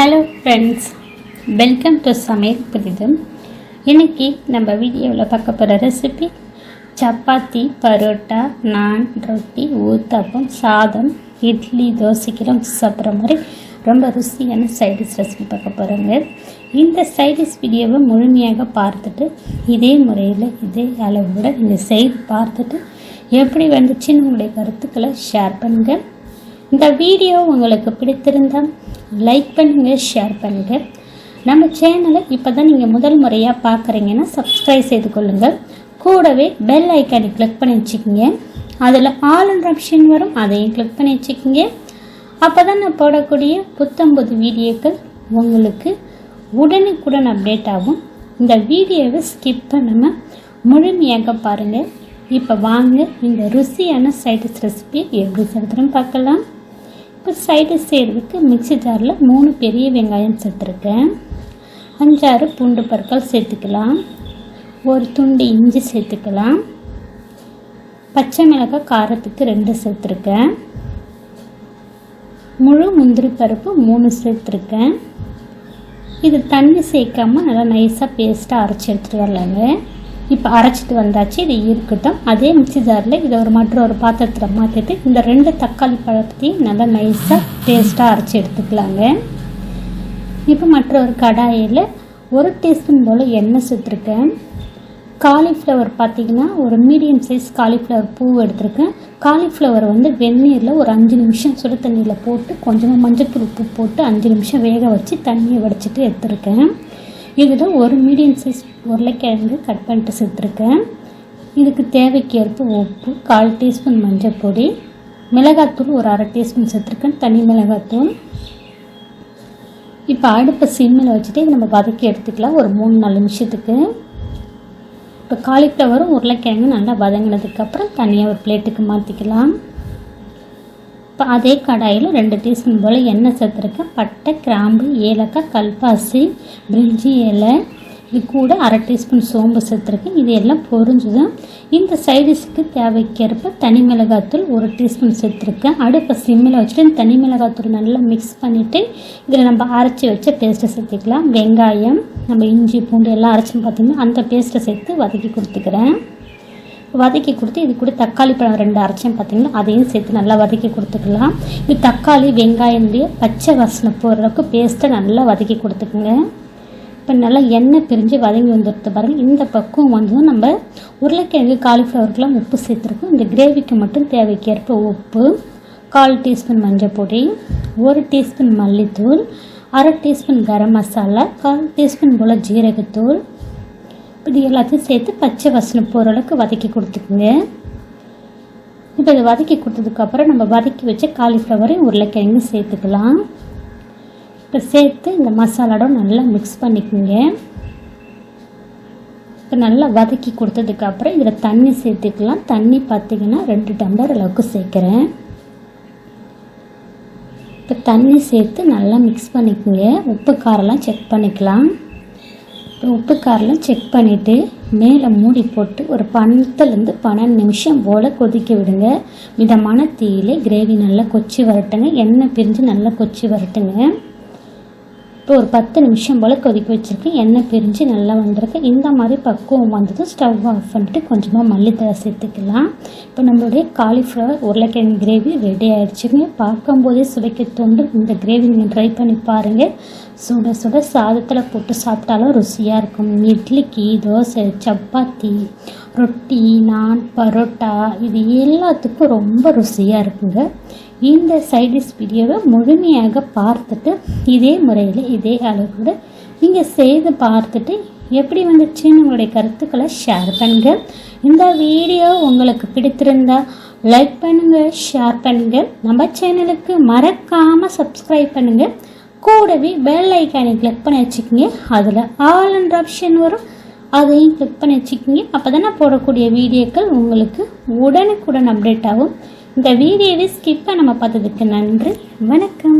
Hello friends welcome to சமையல் புரிதம் இன்னைக்கு நம்ம வீடியோவில் பார்க்க போகிற ரெசிபி சப்பாத்தி பரோட்டா நான் ரொட்டி ஊத்தப்பம் சாதம் இட்லி தோசைக்கெல்லாம் சாப்பிட்ற மாதிரி ரொம்ப ருசியான சைடிஷ் ரெசிபி பார்க்க போகிறோங்க இந்த சைடிஷ் வீடியோவை முழுமையாக பார்த்துட்டு இதே முறையில் இதே அளவோட நீங்கள் செய்து பார்த்துட்டு எப்படி வந்துச்சுன்னு உங்களுடைய கருத்துக்களை ஷேர் பண்ணுங்கள் இந்த வீடியோ உங்களுக்கு பிடித்திருந்தால் லைக் பண்ணுங்கள் ஷேர் பண்ணுங்கள் நம்ம சேனலை இப்போ தான் நீங்கள் முதல் முறையாக பார்க்குறீங்கன்னா சப்ஸ்கிரைப் செய்து கொள்ளுங்கள். கூடவே பெல் ஐக்கானை கிளிக் பண்ணி வச்சுக்கோங்க. அதில் ஆல் அண்ட் ஆப்ஷன் வரும் அதையும் கிளிக் பண்ணி வச்சுக்கோங்க. அப்போ தான் நான் போடக்கூடிய புத்தம்புது வீடியோக்கள் உங்களுக்கு உடனுக்குடன் அப்டேட் ஆகும். இந்த வீடியோவை ஸ்கிப் பண்ணாமல் முழுமையாக பாருங்கள் இப்போ வாங்க இந்த ருசியான சைடிஷ் ரெசிபி எப்படி செய்கிறதுன்னு பார்க்கலாம். இப்போ சைடிஷ் செய்கிறதுக்கு மிக்ஸி ஜாரில் மூணு பெரிய வெங்காயம் சேர்த்துருக்கேன். அஞ்சாறு பூண்டு பற்கள் சேர்த்துக்கலாம். ஒரு துண்டு இஞ்சி சேர்த்துக்கலாம். பச்சை மிளகாய் காரத்துக்கு ரெண்டு சேர்த்துருக்கேன். முழு முந்திரி பருப்பு மூணு சேர்த்துருக்கேன். இது தண்ணி சேர்க்காமல் நல்லா நைஸாக பேஸ்ட்டாக அரைச்சி எடுத்துகிட்டு வரலாங்க. இப்போ அரைச்சிட்டு வந்தாச்சு இது இருக்கட்டும். அதே மிக்சி ஜாரில் இதை ஒரு மற்ற ஒரு பாத்திரத்தில் மாற்றிட்டு இந்த ரெண்டு தக்காளி பழத்தையும் நல்லா நைஸாக டேஸ்ட்டாக அரைச்சி எடுத்துக்கலாங்க. இப்போ மற்ற ஒரு கடாயில் ஒரு டீஸ்பூன் போல் எண்ணெய் சேர்த்துருக்கேன். காலிஃப்ளவர் பார்த்தீங்கன்னா ஒரு மீடியம் சைஸ் காலிஃப்ளவர் பூ எடுத்திருக்கேன். காலிஃப்ளவர் வந்து வெந்நீரில் ஒரு அஞ்சு நிமிஷம் சுடு தண்ணியில் போட்டு கொஞ்சமாக மஞ்சள் உப்பு போட்டு அஞ்சு நிமிஷம் வேக வச்சு தண்ணியை வடிச்சிட்டு எடுத்திருக்கேன். இதில் ஒரு மீடியம் சைஸ் உருளைக்கிழங்கு கட் பண்ணிட்டு சேர்த்துருக்கேன் இதுக்கு தேவைக்கேற்ப உப்பு கால் டீஸ்பூன் மஞ்சள் பொடி மிளகாத்தூள் ஒரு அரை டீஸ்பூன் சேர்த்துருக்கேன் தனி மிளகாத்தூள் இப்போ அடுப்பை சிம்மில் வச்சுட்டு நம்ம வதக்கி எடுத்துக்கலாம். ஒரு மூணு நாலு நிமிஷத்துக்கு. இப்போ காலிஃப்ளவரும் உருளைக்கிழங்கு நல்லா வதங்கினதுக்கப்புறம் தனியாக ஒரு பிளேட்டுக்கு மாற்றிக்கலாம் இப்போ அதே கடாயில் ரெண்டு டீஸ்பூன் போல் எண்ணெய் சேர்த்துருக்கேன். பட்டை கிராம்பு ஏலக்காய் கல்பாசி பிரிஞ்சி இலை இது கூட அரை டீஸ்பூன் சோம்பு சேர்த்துருக்கேன். இது எல்லாம் பொரிஞ்சுதான் இந்த சைடிஷ்க்கு தேவைக்கேற்ப தனி மிளகாத்தூள் ஒரு டீஸ்பூன் சேர்த்துருக்கேன். அடுப்பை சிம்மில் வச்சுட்டு இந்த தனி மிளகாத்தூள் நல்லா மிக்ஸ் பண்ணிவிட்டு இதில் நம்ம அரைச்சி வச்ச பேஸ்ட்டை சேர்த்துக்கலாம். வெங்காயம் நம்ம இஞ்சி பூண்டு எல்லாம் அரைச்சின்னு பார்த்தீங்கன்னா அந்த பேஸ்ட்டை சேர்த்து வதக்கி கொடுத்துக்கிறேன். வதக்கி கொடுத்து இது கூட தக்காளி பழம் ரெண்டு அரைச்சேன் பார்த்தீங்கன்னா அதையும் சேர்த்து நல்லா வதக்கி கொடுத்துக்கலாம். இது தக்காளி வெங்காயம்லேயே பச்சை வாசனை போடுறதுக்கு பேஸ்ட்டை நல்லா வதக்கி கொடுத்துக்குங்க. இப்போ நல்லா எண்ணெய் பிரிஞ்சு வதங்கி வந்துடுது பாருங்கள் இந்த பக்குவம் வந்ததும் நம்ம உருளைக்கிழங்கு காலிஃப்ளவருக்குலாம் உப்பு சேர்த்துருக்கோம். இந்த கிரேவிக்கு மட்டும் தேவைக்கேற்ப உப்பு கால் டீஸ்பூன் மஞ்சள் பொடி ஒரு டீஸ்பூன் மல்லித்தூள் அரை டீஸ்பூன் கரம் மசாலா கால் டீஸ்பூன் போல் ஜீரகத்தூள் இது எல்லாத்தையும் சேர்த்து பச்சை வசனம் போகிற அளவுக்கு வதக்கி கொடுத்துக்குங்க. இப்போ இதை வதக்கி கொடுத்ததுக்கப்புறம் நம்ம வதக்கி வச்ச காலிஃப்ளவரையும் உருளைக்கிழங்கும் சேர்த்துக்கலாம். இப்போ சேர்த்து இந்த மசாலாவோட நல்லா மிக்ஸ் பண்ணிக்கோங்க. இப்போ நல்லா வதக்கி கொடுத்ததுக்கப்புறம் இதில் தண்ணி சேர்த்துக்கலாம். தண்ணி பார்த்திங்கன்னா ரெண்டு டம்ளர் அளவுக்கு சேர்க்குறேன். இப்போ தண்ணி சேர்த்து நல்லா மிக்ஸ் பண்ணிக்கோங்க. உப்பு காரெல்லாம் செக் பண்ணிக்கலாம். உப்பு காரெலாம் செக் பண்ணிவிட்டு மேலே மூடி போட்டு ஒரு பணத்துலேருந்து பன்னெண்டு நிமிஷம் போல் கொதிக்க விடுங்க. மிதமான தீயிலே கிரேவி நல்லா கொச்சி வரட்டுங்க. எண்ணெய் பிரிஞ்சு நல்லா கொச்சி வரட்டுங்க. இப்போ ஒரு பத்து நிமிஷம் போல் கொதிக்க வச்சுருக்கேன் எண்ணெய் பிரிஞ்சு நல்லா வந்திருக்கு. இந்த மாதிரி பக்குவம் வந்ததும் ஸ்டவ் ஆஃப் பண்ணிட்டு கொஞ்சமாக மல்லித்தலை சேர்த்துக்கலாம். இப்போ நம்மளுடைய காலிஃப்ளவர் உருளைக்கிழங்கு கிரேவி ரெடி ஆகிடுச்சுங்க பார்க்கும்போதே சுவைக்க தோன்றும் இந்த கிரேவி நீங்கள் ட்ரை பண்ணி பாருங்கள் சுட சுட சாதத்தில் போட்டு சாப்பிட்டாலும் ருசியாக இருக்கும். இட்லிக்கு தோசை சப்பாத்தி ரொட்டி நான் பரோட்டா இது எல்லாத்துக்கும் ரொம்ப ருசியாக இருக்குங்க. இந்த சைடிஷ் வீடியோவை முழுமையாக பார்த்துட்டு இதே முறையில் இதே அளவோடு நீங்கள் செய்து பார்த்துட்டு எப்படி வந்துச்சுன்னு உங்களுடைய கருத்துக்களை ஷேர் பண்ணுங்கள் இந்த வீடியோ உங்களுக்கு பிடித்திருந்தா லைக் பண்ணுங்கள் ஷேர் பண்ணுங்கள் நம்ம சேனலுக்கு மறக்காமல் சப்ஸ்கிரைப் பண்ணுங்கள் கூடவே பெல் ஐக்கானை கிளிக் பண்ணி வச்சுக்கோங்க. அதில் ஆல் அண்ட் ஆப்ஷன் வரும். அதையும் கிளிக் பண்ணி வச்சுக்கிங்க. அப்போ தான் நான் போடக்கூடிய வீடியோக்கள் உங்களுக்கு உடனுக்குடன் அப்டேட் ஆகும். இந்த வீடியோவை ஸ்கிப் நம்ம பார்த்ததுக்கு நன்றி. வணக்கம்.